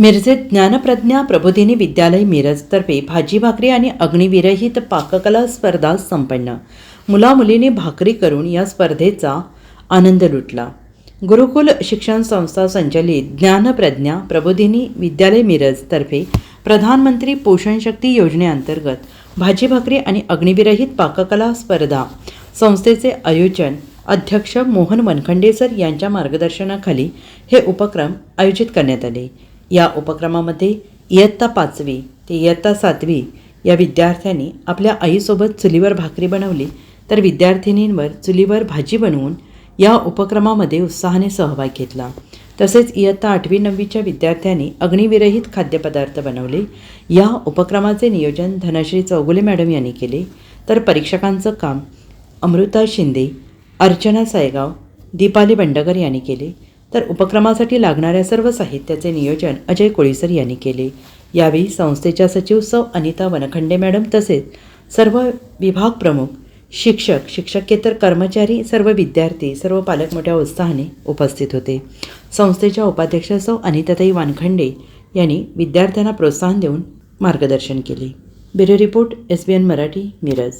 मिरजेत ज्ञानप्रज्ञा प्रबोधिनी विद्यालय मिरजतर्फे भाजी भाकरी आणि अग्निविरहित पाककला स्पर्धा संपन्न. मुलामुलींनी भाकरी करून या स्पर्धेचा आनंद लुटला. गुरुकुल शिक्षण संस्था संचलित ज्ञानप्रज्ञा प्रबोधिनी विद्यालय मिरजतर्फे प्रधानमंत्री पोषण शक्ती योजनेअंतर्गत भाजी भाकरी आणि अग्निविरहित पाककला स्पर्धा संस्थेचे आयोजन अध्यक्ष मोहन वनखंडेसर यांच्या मार्गदर्शनाखाली हे उपक्रम आयोजित करण्यात आले. या उपक्रमामध्ये इयत्ता पाचवी ते इयत्ता सातवी या विद्यार्थ्यांनी आपल्या आईसोबत चुलीवर भाकरी बनवली तर विद्यार्थिनींवर चुलीवर भाजी बनवून या उपक्रमामध्ये उत्साहाने सहभाग घेतला. तसेच इयत्ता आठवी नववीच्या विद्यार्थ्यांनी अग्निविरहित खाद्यपदार्थ बनवले. या उपक्रमाचे नियोजन धनश्री चौगुले मॅडम यांनी केले. तर परीक्षकांचं काम अमृता शिंदे अर्चना सायगाव दीपाली बंडगर यांनी केले. तर उपक्रमासाठी लागणाऱ्या सर्व साहित्याचे नियोजन अजय कोळीसर यांनी केले. यावेळी संस्थेच्या सचिव सौ. अनिता वनखंडे मॅडम तसेच सर्व विभाग प्रमुख शिक्षक शिक्षकेतर कर्मचारी सर्व विद्यार्थी सर्व पालक मोठ्या उत्साहाने उपस्थित होते. संस्थेच्या उपाध्यक्ष सौ. अनिताताई वानखंडे यांनी विद्यार्थ्यांना प्रोत्साहन देऊन मार्गदर्शन केले. Bureau report S. B. N. Marathi Miraj.